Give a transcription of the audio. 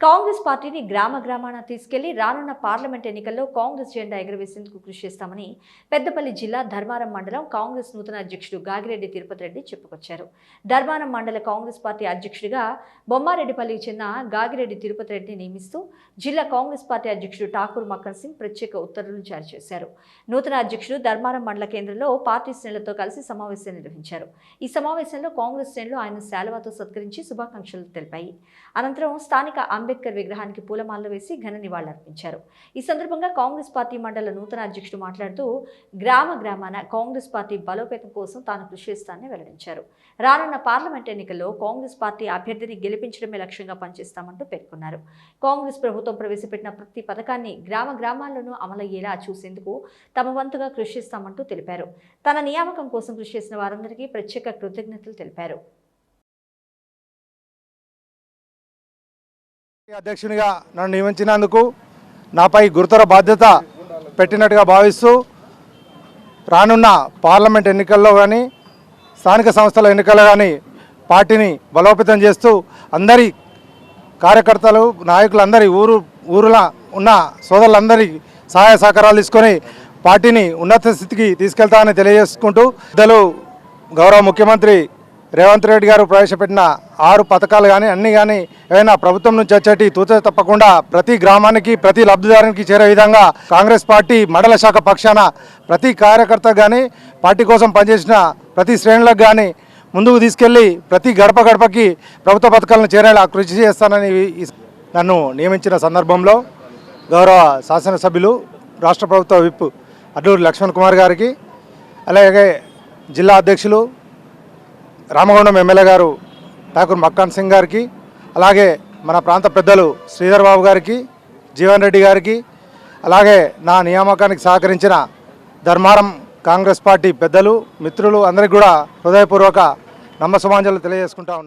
కాంగ్రెస్ పార్టీని గ్రామ గ్రామాన తీసుకెళ్ళి రానున్న పార్లమెంట్ ఎన్నికల్లో కాంగ్రెస్ జెండా ఎగురవేసేందుకు కృషి చేస్తామని పెద్దపల్లి జిల్లా ధర్మారం మండలం కాంగ్రెస్ నూతన అధ్యక్షుడు గాగిరెడ్డి తిరుపతి రెడ్డి చెప్పుకొచ్చారు. ధర్మారం మండల కాంగ్రెస్ పార్టీ అధ్యక్షుడిగా బొమ్మారెడ్డిపల్లికి చెందిన గాగిరెడ్డి తిరుపతి రెడ్డిని నియమిస్తూ జిల్లా కాంగ్రెస్ పార్టీ అధ్యక్షుడు ఠాకూర్ మక్కన్ సింగ్ ప్రత్యేక ఉత్తర్వులు జారీ చేశారు. నూతన అధ్యక్షుడు ధర్మారం మండల కేంద్రంలో పార్టీ శ్రేణులతో కలిసి సమావేశం నిర్వహించారు. ఈ సమావేశంలో కాంగ్రెస్ శ్రేణులు ఆయన శాలువాతో సత్కరించి శుభాకాంక్షలు తెలిపాయి. అనంతరం స్థానిక అంబేద్కర్ విగ్రహానికి పూలమాలలు వేసి ఘన నివాళులర్పించారు. ఈ సందర్భంగా కాంగ్రెస్ పార్టీ మండల నూతన అధ్యక్షుడు మాట్లాడుతూ గ్రామ గ్రామాన కాంగ్రెస్ పార్టీ బలోపేతం కోసం తాను కృషి చేస్తానని వెల్లడించారు. రానున్న పార్లమెంట్ ఎన్నికల్లో కాంగ్రెస్ పార్టీ అభ్యర్థిని గెలిపించడమే లక్ష్యంగా పనిచేస్తామంటూ పేర్కొన్నారు. కాంగ్రెస్ ప్రభుత్వం ప్రవేశపెట్టిన ప్రతి పథకాన్ని గ్రామ గ్రామాల్లోనూ అమలయ్యేలా చూసేందుకు తమ వంతుగా కృషి చేస్తామంటూ తెలిపారు. తన నియామకం కోసం కృషి చేసిన వారందరికీ ప్రత్యేక కృతజ్ఞతలు తెలిపారు. అధ్యక్షునిగా నన్ను నియమించినందుకు నాపై గురుతర బాధ్యత పెట్టినట్టుగా భావిస్తూ రానున్న పార్లమెంట్ ఎన్నికల్లో కానీ స్థానిక సంస్థల ఎన్నికల్లో కానీ పార్టీని బలోపేతం చేస్తూ అందరి కార్యకర్తలు నాయకులందరి ఊరు ఊరుల ఉన్న సోదరులందరి సహాయ సహకారాలు తీసుకొని పార్టీని ఉన్నత స్థితికి తీసుకెళ్తామని తెలియజేసుకుంటూ పెద్దలు గౌరవ ముఖ్యమంత్రి రేవంత్ రెడ్డి గారు ప్రవేశపెట్టిన ఆరు పథకాలు కానీ అన్ని కానీ ఏదైనా ప్రభుత్వం నుంచి వచ్చేటి తూచ తప్పకుండా ప్రతి గ్రామానికి ప్రతి లబ్ధిదారునికి చేరే విధంగా కాంగ్రెస్ పార్టీ మండల శాఖ పక్షాన ప్రతి కార్యకర్త కానీ పార్టీ కోసం పనిచేసిన ప్రతి శ్రేణులకు కానీ ముందుకు తీసుకెళ్ళి ప్రతి గడప గడపకి ప్రభుత్వ పథకాలను చేరేలా కృషి చేస్తానని నన్ను నియమించిన సందర్భంలో గౌరవ శాసనసభ్యులు రాష్ట్ర ప్రభుత్వ విప్ అడ్లూరు లక్ష్మణ్ కుమార్ గారికి అలాగే జిల్లా అధ్యక్షులు రామగుండం ఎమ్మెల్యే గారు ఠాకూర్ మక్కాన్ సింగ్ గారికి అలాగే మన ప్రాంత పెద్దలు శ్రీధర్ బాబు గారికి జీవన్ రెడ్డి గారికి అలాగే నా నియామకానికి సహకరించిన ధర్మారం కాంగ్రెస్ పార్టీ పెద్దలు మిత్రులు అందరికీ కూడా హృదయపూర్వక నమ్మసమాంజలు తెలియజేసుకుంటా